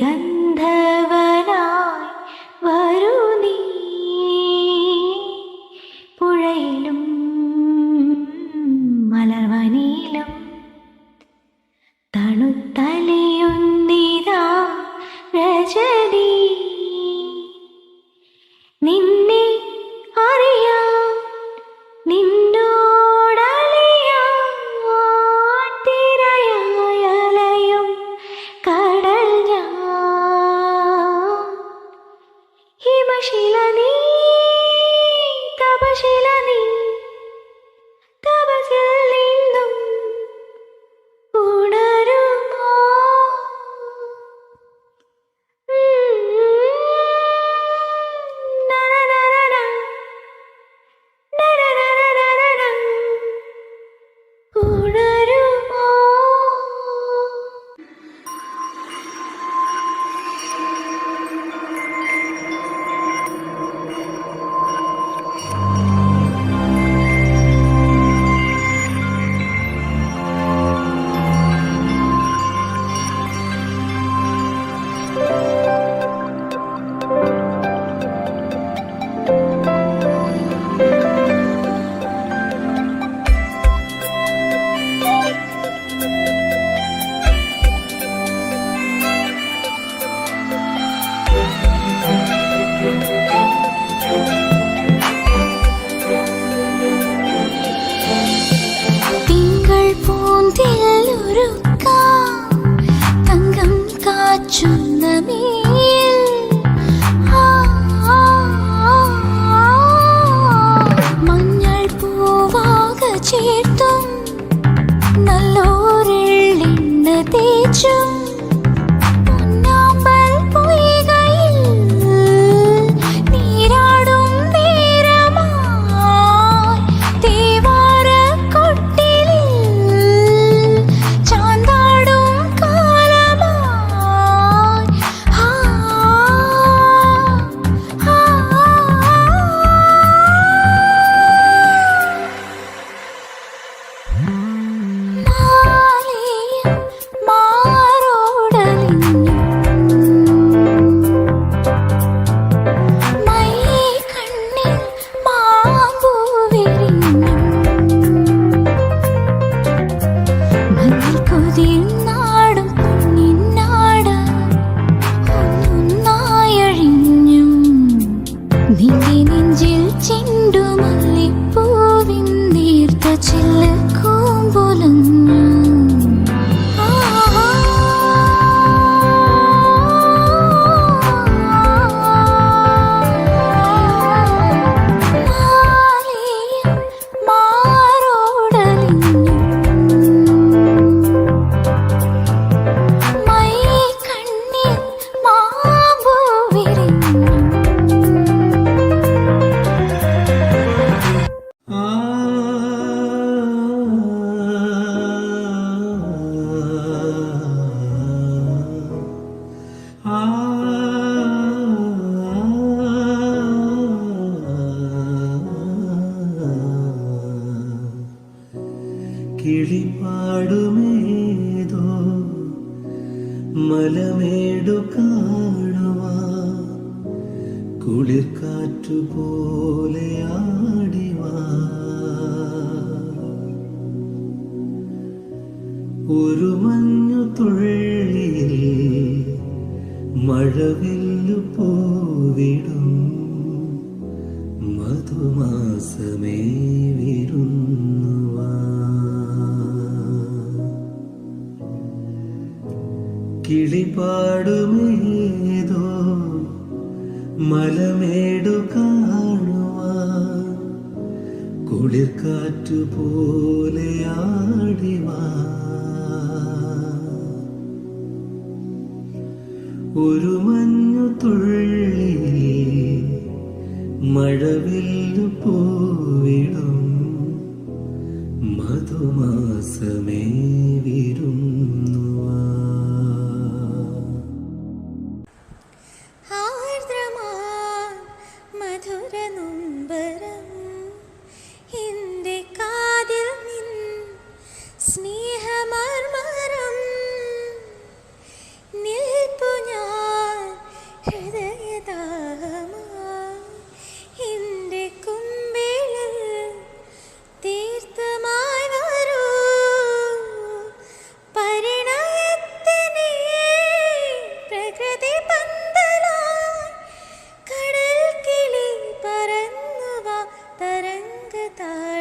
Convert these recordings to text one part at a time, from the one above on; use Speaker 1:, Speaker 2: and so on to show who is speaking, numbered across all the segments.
Speaker 1: gigante. తపశిలని తపశిలని. സ്വന്തമേ ചേർത്തും നല്ലോരെണ്ണ് തേച്ചും
Speaker 2: കിളിപാടുമേതോ മലമേടു കാണുവാ. കുളിർ കാറ്റുപോ കിളിപാടുമേതോ മലമേടു കാണുവ. കുളിർക്കാറ്റു പോലെ ആടിവ. ഒരു മഞ്ഞു തുള്ളി മഴവി
Speaker 1: ആർദ്രമാ മധുര നൊമ്പര.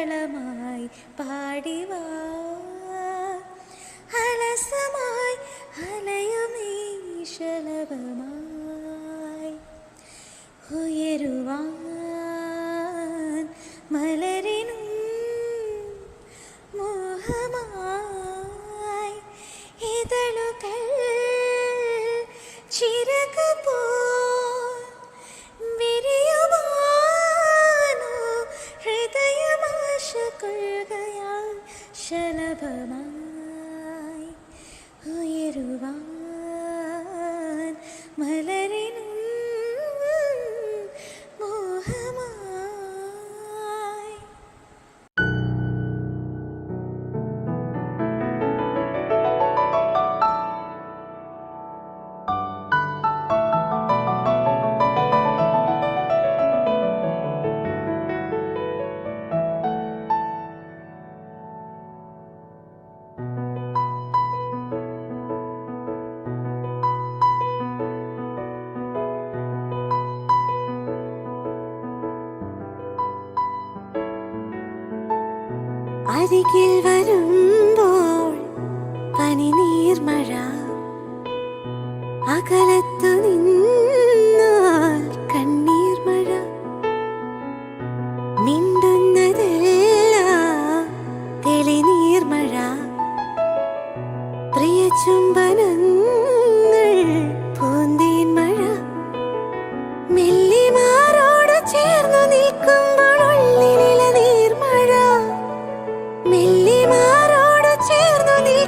Speaker 1: താളമായി പാടിവാലസമായി അലയുമീശലഭമായി ഉയരുവാൻ മലരി അരികിൽ വരുമ്പോൾ പനി നീർമഴ അകലത്തു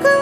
Speaker 1: Take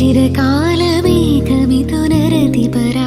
Speaker 1: ശിശിരകാലമേഘമിഥുനരതിപരാഗമോ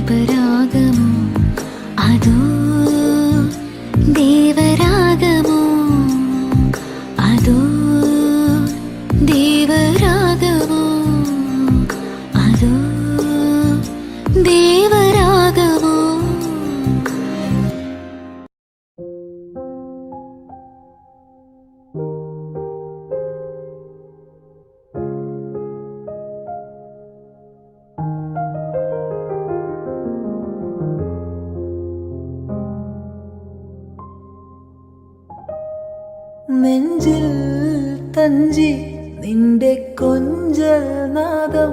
Speaker 1: But
Speaker 3: I. തഞ്ചി നിന്റെ കൊഞ്ചൽ നാദം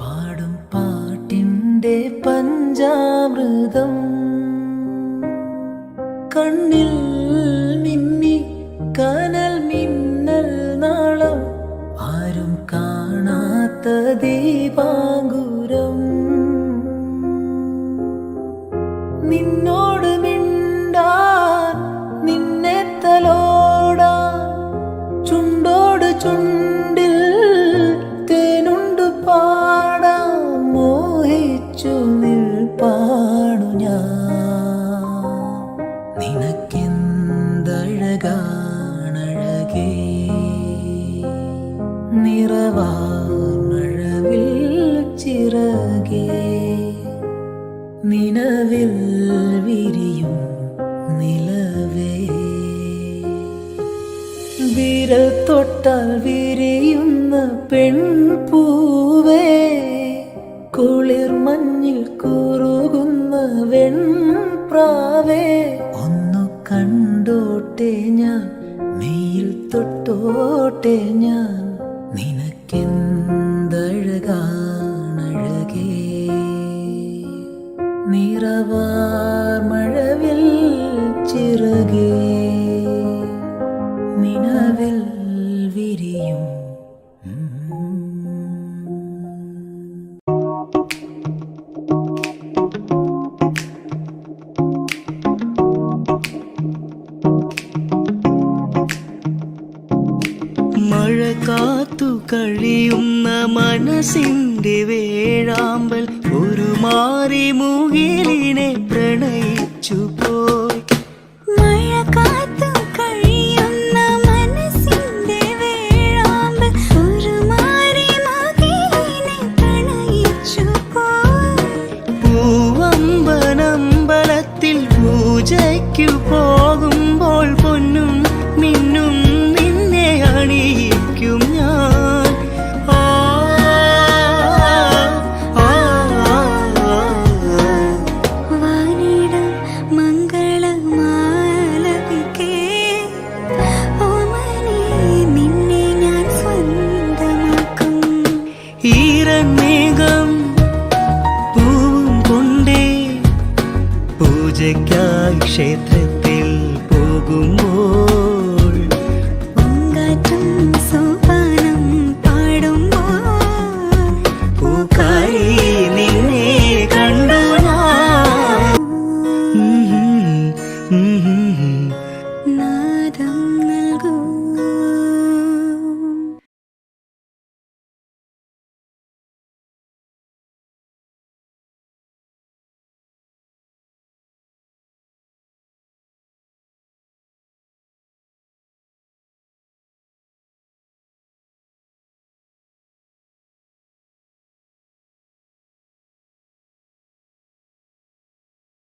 Speaker 3: പാടും പാട്ടിന്റെ പഞ്ചാമൃതം. കണ്ണിൽ മിന്നി കനൽ മിന്നൽ നാളം ആരും കാണാത്ത ദീപാങ്കുരം. നിന്നോട് വിരൽ തൊട്ടാൽ വിരിയുന്ന പെൺപൂവേ കുളിർ മഞ്ഞിൽ കുറുകുന്ന വെൺപ്രാവേ. ഒന്നു കണ്ടോട്ടെ ഞാൻ മെയിൽ തൊട്ടോട്ടെ ഞാൻ നിനക്കെന്തഴകാണഴകേ നിറവാർ മനസ്സിന്റെ വേഴാമ്പൽ ഒരു മാറി